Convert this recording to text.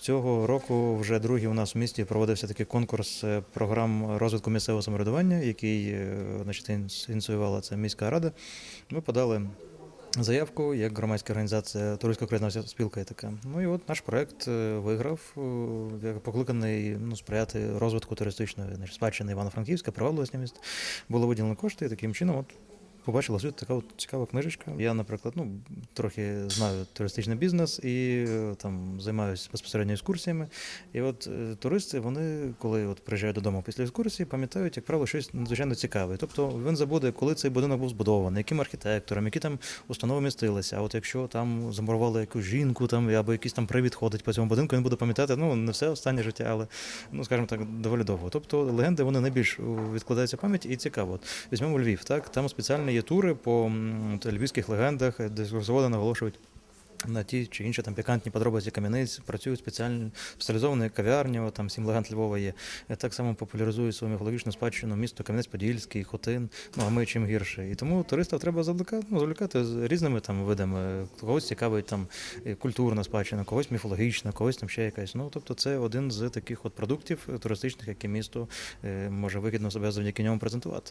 Цього року вже другий у нас в місті проводився такий конкурс е, програм розвитку місцевого самоврядування, який е, значить, ініціювала це міська рада. Ми подали заявку як громадська організація Туристська українська спілка і така. Ну і от наш проект е, виграв, як покликаний ну, сприяти розвитку туристичної значить, спадщини Івано-Франківська, привабливості міста. Було виділено кошти, і таким чином от побачила світ така от цікава книжечка. Я, наприклад, ну трохи знаю туристичний бізнес і е, там займаюся безпосередньо екскурсіями. І от е, туристи, вони, коли от приїжджають додому після екскурсії, пам'ятають, як правило, щось надзвичайно цікаве. Тобто він забуде, коли цей будинок був збудований, яким архітектором, які там установи містилися. А от якщо там замурували якусь жінку, там або якийсь там привід ходить по цьому будинку, він буде пам'ятати, ну не все останнє життя, але ну скажімо так, доволі довго. Тобто легенди вони найбільш відкладаються в пам'ять і цікаво. От візьмемо Львів, так там спеціальні є тури по львівських легендах, де екскурсоводи наголошують. На ті чи інші там пікантні подробиці кам'яниць працюють спеціальні спеціалізовані кав'ярні, там сім легенд Львова є. Е, Так само популяризують свою міфологічну спадщину місто Кам'янець-Подільський, Хотин. Ну а ми чим гірше. І тому туристів треба завлекати, ну, завлекати з різними там видами. Когось цікавить там е, культурна спадщина, когось міфологічна, когось там ще якась. Ну тобто, це один з таких от продуктів туристичних, які місто е, може вигідно себе завдяки ньому презентувати.